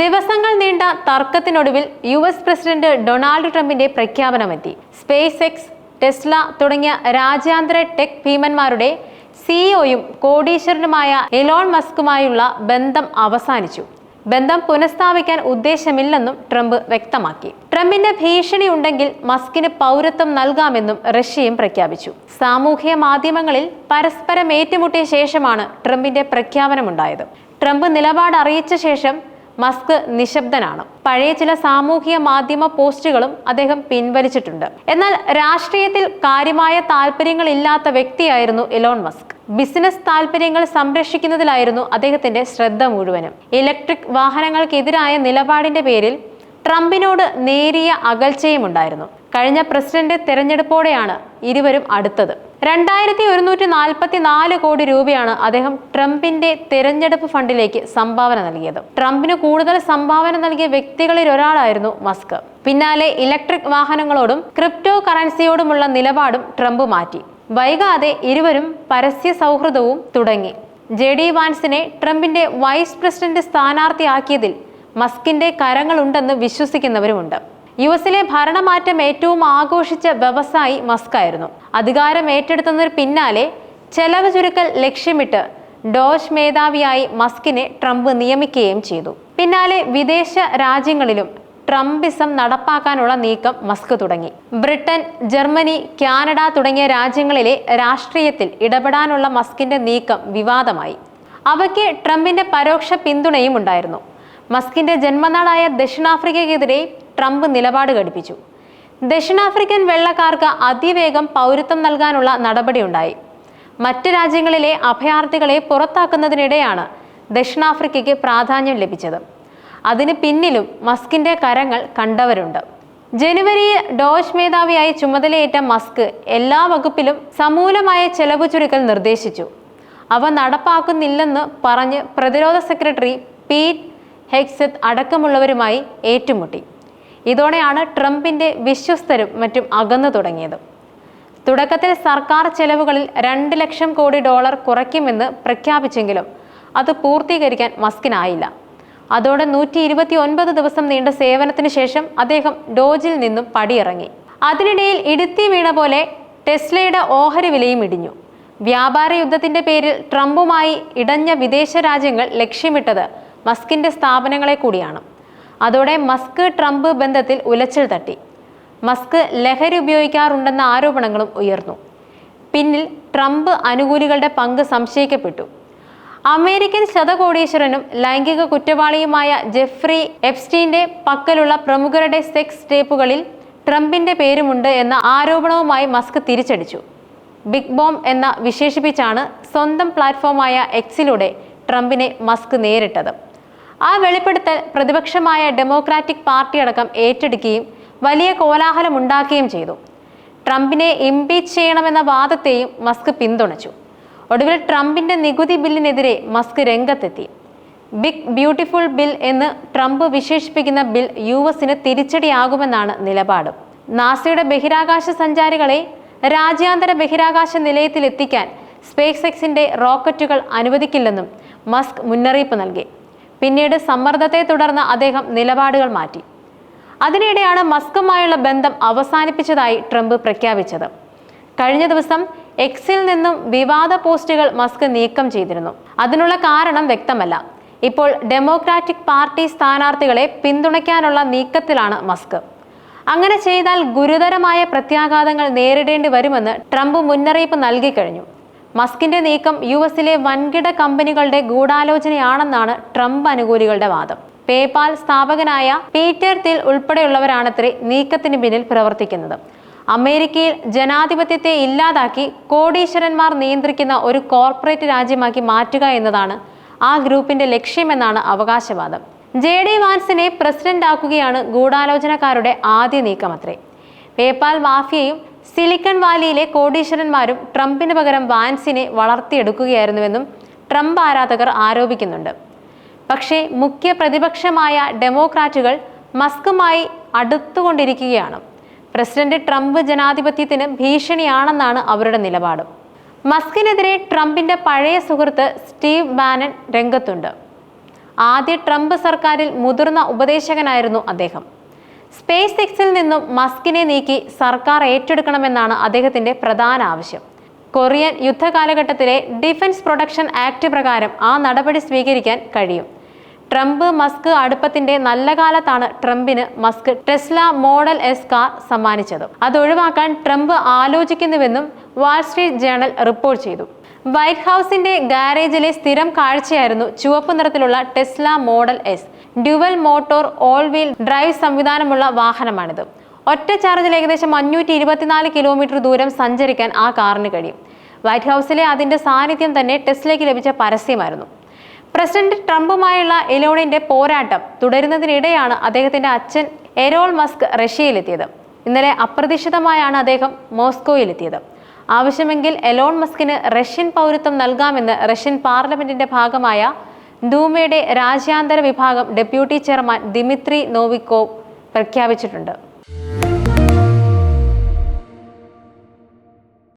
ദിവസങ്ങൾ നീണ്ട തർക്കത്തിനൊടുവിൽ യു എസ് പ്രസിഡന്റ് ഡൊണാൾഡ് ട്രംപിന്റെ പ്രഖ്യാപനമെത്തി. സ്പേസ് എക്സ് ടെസ്ല തുടങ്ങിയ രാജ്യാന്തര ടെക് ഭീമന്മാരുടെ സിഇഒയും കോടീശ്വരനുമായ എലോൺ മസ്കുമായുള്ള ബന്ധം അവസാനിച്ചു. ബന്ധം പുനഃസ്ഥാപിക്കാൻ ഉദ്ദേശമില്ലെന്നും ട്രംപ് വ്യക്തമാക്കി. ട്രംപിന്റെ ഭീഷണി ഉണ്ടെങ്കിൽ മസ്കിന് പൗരത്വം നൽകാമെന്നും റഷ്യയും പ്രഖ്യാപിച്ചു. സാമൂഹ്യ മാധ്യമങ്ങളിൽ പരസ്പരം ഏറ്റുമുട്ടിയ ശേഷമാണ് ട്രംപിന്റെ പ്രഖ്യാപനമുണ്ടായത്. ട്രംപ് നിലപാട് അറിയിച്ച ശേഷം മസ്ക് നിശബ്ദനാണ്. പഴയ ചില സാമൂഹിക മാധ്യമ പോസ്റ്റുകളും അദ്ദേഹം പിൻവലിച്ചിട്ടുണ്ട്. എന്നാൽ രാഷ്ട്രീയത്തിൽ കാര്യമായ താല്പര്യങ്ങളില്ലാത്ത വ്യക്തിയായിരുന്നു എലോൺ മസ്ക്. ബിസിനസ് താല്പര്യങ്ങൾ സംരക്ഷിക്കുന്നതിലായിരുന്നു അദ്ദേഹത്തിന്റെ ശ്രദ്ധ മുഴുവനും. ഇലക്ട്രിക് വാഹനങ്ങൾക്കെതിരായ നിലപാടിന്റെ പേരിൽ ട്രംപിനോട് നേരിയ അകൽച്ചയും ഉണ്ടായിരുന്നു കഴിഞ്ഞ പ്രസിഡന്റ് തെരഞ്ഞെടുപ്പോടെയാണ് ഇരുവരും അടുത്തത്. രണ്ടായിരത്തി ഒരുന്നൂറ്റി നാൽപ്പത്തി നാല് കോടി രൂപയാണ് അദ്ദേഹം ട്രംപിന്റെ തെരഞ്ഞെടുപ്പ് ഫണ്ടിലേക്ക് സംഭാവന നൽകിയത്. ട്രംപിന് കൂടുതൽ സംഭാവന നൽകിയ വ്യക്തികളിൽ ഒരാളായിരുന്നു മസ്ക്. പിന്നാലെ ഇലക്ട്രിക് വാഹനങ്ങളോടും ക്രിപ്റ്റോ കറൻസിയോടുമുള്ള നിലപാടും ട്രംപ് മാറ്റി. വൈകാതെ ഇരുവരും പരസ്യ സൗഹൃദവും തുടങ്ങി. ജെ ഡി വാൻസിനെ ട്രംപിന്റെ വൈസ് പ്രസിഡന്റ് സ്ഥാനാർത്ഥിയാക്കിയതിൽ മസ്കിന്റെ കരങ്ങളുണ്ടെന്ന് വിശ്വസിക്കുന്നവരുമുണ്ട്. യു എസിലെ ഭരണമാറ്റം ഏറ്റവും ആഘോഷിച്ച വ്യവസായി മസ്ക് ആയിരുന്നു അധികാരം ഏറ്റെടുത്തതിന് പിന്നാലെ ചെലവ് ചുരുക്കൽ ലക്ഷ്യമിട്ട് ഡോഷ് മേധാവിയായി മസ്കിനെ ട്രംപ് നിയമിക്കുകയും ചെയ്തു. പിന്നാലെ വിദേശ രാജ്യങ്ങളിലും ട്രംപിസം നടപ്പാക്കാനുള്ള നീക്കം മസ്ക് തുടങ്ങി. ബ്രിട്ടൻ ജർമ്മനി കാനഡ തുടങ്ങിയ രാജ്യങ്ങളിലെ രാഷ്ട്രീയത്തിൽ ഇടപെടാനുള്ള മസ്കിന്റെ നീക്കം വിവാദമായി. അവയ്ക്ക് ട്രംപിന്റെ പരോക്ഷ പിന്തുണയും ഉണ്ടായിരുന്നു മസ്കിന്റെ ജന്മനാടായ ദക്ഷിണാഫ്രിക്കയ്ക്കെതിരെ ട്രംപ് നിലപാട് ഘടിപ്പിച്ചു. ദക്ഷിണാഫ്രിക്കൻ വെള്ളക്കാർക്ക് അതിവേഗം പൗരത്വം നൽകാനുള്ള നടപടിയുണ്ടായി. മറ്റ് രാജ്യങ്ങളിലെ അഭയാർത്ഥികളെ പുറത്താക്കുന്നതിനിടെയാണ് ദക്ഷിണാഫ്രിക്കയ്ക്ക് പ്രാധാന്യം ലഭിച്ചത്. അതിന് പിന്നിലും മസ്കിന്റെ കരങ്ങൾ കണ്ടവരുണ്ട്. ജനുവരിയിൽ ഡോഷ് മേധാവിയായി ചുമതലയേറ്റ മസ്ക് എല്ലാ വകുപ്പിലും സമൂലമായ ചെലവ് ചുരുക്കൽ നിർദ്ദേശിച്ചു. അവ നടപ്പാക്കുന്നില്ലെന്ന് പറഞ്ഞ് പ്രതിരോധ സെക്രട്ടറി പീറ്റ് ഹെക്സത്ത് അടക്കമുള്ളവരുമായി ഏറ്റുമുട്ടി. ഇതോടെയാണ് ട്രംപിന്റെ വിശ്വസ്തരും മറ്റും അകന്നു തുടങ്ങിയത്. തുടക്കത്തിൽ സർക്കാർ ചെലവുകളിൽ രണ്ട് ലക്ഷം കോടി ഡോളർ കുറയ്ക്കുമെന്ന് പ്രഖ്യാപിച്ചെങ്കിലും അത് പൂർത്തീകരിക്കാൻ മസ്കിനായില്ല. അതോടെ നൂറ്റി ഇരുപത്തി ഒൻപത് ദിവസം നീണ്ട സേവനത്തിന് ശേഷം അദ്ദേഹം ഡോജിൽ നിന്നും പടിയിറങ്ങി. അതിനിടയിൽ ഇടുത്തി വീണ പോലെ ടെസ്ലയുടെ ഓഹരി വിലയും ഇടിഞ്ഞു. വ്യാപാര യുദ്ധത്തിന്റെ പേരിൽ ട്രംപുമായി ഇടഞ്ഞ വിദേശ രാജ്യങ്ങൾ ലക്ഷ്യമിട്ടത് മസ്കിന്റെ സ്ഥാപനങ്ങളെ കൂടിയാണ്. അതോടെ മസ്ക് ട്രംപ് ബന്ധത്തിൽ ഉലച്ചിൽ തട്ടി. മസ്ക് ലഹരി ഉപയോഗിക്കാറുണ്ടെന്ന ആരോപണങ്ങളും ഉയർന്നു. പിന്നിൽ ട്രംപ് അനുകൂലികളുടെ പങ്ക് സംശയിക്കപ്പെട്ടു. അമേരിക്കൻ ശതകോടീശ്വരനും ലൈംഗിക കുറ്റവാളിയുമായ ജെഫ്രി എപ്സ്റ്റീന്റെ പക്കലുള്ള പ്രമുഖരുടെ സെക്സ് ടേപ്പുകളിൽ ട്രംപിന്റെ പേരുമുണ്ട് എന്ന ആരോപണവുമായി മസ്ക് തിരിച്ചടിച്ചു. ബിഗ് ബോം എന്ന വിശേഷിപ്പിച്ചാണ് സ്വന്തം പ്ലാറ്റ്ഫോമായ എക്സിലൂടെ ട്രംപിനെ മസ്ക് നേരിട്ടത്. ആ വെളിപ്പെടുത്തൽ പ്രതിപക്ഷമായ ഡെമോക്രാറ്റിക് പാർട്ടി അടക്കം ഏറ്റെടുക്കുകയും വലിയ കോലാഹലമുണ്ടാക്കുകയും ചെയ്തു. ട്രംപിനെ ഇംപീച്ച് ചെയ്യണമെന്ന വാദത്തെയും മസ്ക് പിന്തുണച്ചു. ഒടുവിൽ ട്രംപിന്റെ നികുതി ബില്ലിനെതിരെ മസ്ക് രംഗത്തെത്തി. ബിഗ് ബ്യൂട്ടിഫുൾ ബിൽ എന്ന് ട്രംപ് വിശേഷിപ്പിക്കുന്ന ബിൽ യു എസിന് തിരിച്ചടിയാകുമെന്നാണ് നിലപാട്. നാസയുടെ ബഹിരാകാശ സഞ്ചാരികളെ രാജ്യാന്തര ബഹിരാകാശ നിലയത്തിലെത്തിക്കാൻ സ്പേസ് എക്സിന്റെ റോക്കറ്റുകൾ അനുവദിക്കില്ലെന്നും മസ്ക് മുന്നറിയിപ്പ് നൽകി. പിന്നീട് സമ്മർദ്ദത്തെ തുടർന്ന് അദ്ദേഹം നിലപാടുകൾ മാറ്റി. അതിനിടെയാണ് മസ്കുമായുള്ള ബന്ധം അവസാനിപ്പിച്ചതായി ട്രംപ് പ്രഖ്യാപിച്ചത്. കഴിഞ്ഞ ദിവസം എക്സിൽ നിന്നും വിവാദ പോസ്റ്റുകൾ മസ്ക് നീക്കം ചെയ്തിരുന്നു. അതിനുള്ള കാരണം വ്യക്തമല്ല. ഇപ്പോൾ ഡെമോക്രാറ്റിക് പാർട്ടി സ്ഥാനാർത്ഥികളെ പിന്തുണയ്ക്കാനുള്ള നീക്കത്തിലാണ് മസ്ക്. അങ്ങനെ ചെയ്താൽ ഗുരുതരമായ പ്രത്യാഘാതങ്ങൾ നേരിടേണ്ടി വരുമെന്ന് ട്രംപ് മുന്നറിയിപ്പ് നൽകിക്കഴിഞ്ഞു മസ്കിന്റെ നീക്കം യു എസിലെ വൻകിട കമ്പനികളുടെ ഗൂഢാലോചനയാണെന്നാണ് ട്രംപ് അനുകൂലികളുടെ വാദം. പേപാൽ സ്ഥാപകനായ പീറ്റർ തിൽ ഉൾപ്പെടെയുള്ളവരാണത്രേ നീക്കത്തിന് പിന്നിൽ പ്രവർത്തിക്കുന്നത്. അമേരിക്കയിൽ ജനാധിപത്യത്തെ ഇല്ലാതാക്കി കോടീശ്വരന്മാർ നിയന്ത്രിക്കുന്ന ഒരു കോർപ്പറേറ്റ് രാജ്യമാക്കി മാറ്റുക എന്നതാണ് ആ ഗ്രൂപ്പിന്റെ ലക്ഷ്യമെന്നാണ് അവകാശവാദം. ജെ ഡി വാൻസിനെ പ്രസിഡന്റ് ആക്കുകയാണ് ഗൂഢാലോചനക്കാരുടെ ആദ്യ നീക്കമത്രേ. പേപ്പാൽ മാഫിയയും സിലിക്കൺ വാലിയിലെ കോടീശ്വരന്മാരും ട്രംപിന് പകരം വാൻസിനെ വളർത്തിയെടുക്കുകയായിരുന്നുവെന്നും ട്രംപ് ആരാധകർ ആരോപിക്കുന്നുണ്ട്. പക്ഷേ മുഖ്യ പ്രതിപക്ഷമായ ഡെമോക്രാറ്റുകൾ മസ്കുമായി അടുത്തുകൊണ്ടിരിക്കുകയാണ്. പ്രസിഡന്റ് ട്രംപ് ജനാധിപത്യത്തിന് ഭീഷണിയാണെന്നാണ് അവരുടെ നിലപാട്. മസ്കിനെതിരെ ട്രംപിന്റെ പഴയ സുഹൃത്ത് സ്റ്റീവ് ബാനൻ രംഗത്തുണ്ട്. ആദ്യ ട്രംപ് സർക്കാരിൽ മുതിർന്ന ഉപദേശകനായിരുന്നു അദ്ദേഹം. സ്പേസ് എക്സിൽ നിന്നും മസ്കിനെ നീക്കി സർക്കാർ ഏറ്റെടുക്കണമെന്നാണ് അദ്ദേഹത്തിന്റെ പ്രധാന ആവശ്യം. കൊറിയൻ യുദ്ധകാലഘട്ടത്തിലെ ഡിഫൻസ് പ്രൊഡക്ഷൻ ആക്ട് പ്രകാരം ആ നടപടി സ്വീകരിക്കാൻ കഴിയും. ട്രംപ് മസ്ക് അടുപ്പത്തിന്റെ നല്ല കാലത്താണ് ട്രംപിന് Musk Tesla model S car സമ്മാനിച്ചത്. അത് ഒഴിവാക്കാൻ ട്രംപ് ആലോചിക്കുന്നുവെന്നും വാൾസ്ട്രീറ്റ് ജേണൽ റിപ്പോർട്ട് ചെയ്തു. വൈറ്റ് ഹൗസിന്റെ ഗാരേജിലെ സ്ഥിരം കാഴ്ചയായിരുന്നു ചുവപ്പ് നിറത്തിലുള്ള Tesla model S dual motor all wheel drive സംവിധാനമുള്ള വാഹനമാണിത്. ഒറ്റ ചാർജിൽ ഏകദേശം അഞ്ഞൂറ്റി ഇരുപത്തിനാല് കിലോമീറ്റർ ദൂരം സഞ്ചരിക്കാൻ ആ കാറിന് കഴിയും. വൈറ്റ് ഹൗസിലെ അതിന്റെ സാന്നിധ്യം തന്നെ ടെസ്ലയ്ക്ക് ലഭിച്ച പരസ്യമായിരുന്നു. പ്രസിഡന്റ് ട്രംപുമായുള്ള എലോണിന്റെ പോരാട്ടം തുടരുന്നതിനിടെയാണ് അദ്ദേഹത്തിന്റെ അച്ഛൻ എരോൾ മസ്ക് റഷ്യയിലെത്തിയത്. ഇന്നലെ അപ്രതീക്ഷിതമായാണ് അദ്ദേഹം മോസ്കോയിലെത്തിയത്. ആവശ്യമെങ്കിൽ എലോൺ മസ്കിന് റഷ്യൻ പൗരത്വം നൽകാമെന്ന് റഷ്യൻ പാർലമെന്റിന്റെ ഭാഗമായ ഡൂമയുടെ രാജ്യാന്തര വിഭാഗം ഡെപ്യൂട്ടി ചെയർമാൻ ദിമിത്രി നോവിക്കോവ് പ്രഖ്യാപിച്ചിട്ടുണ്ട്.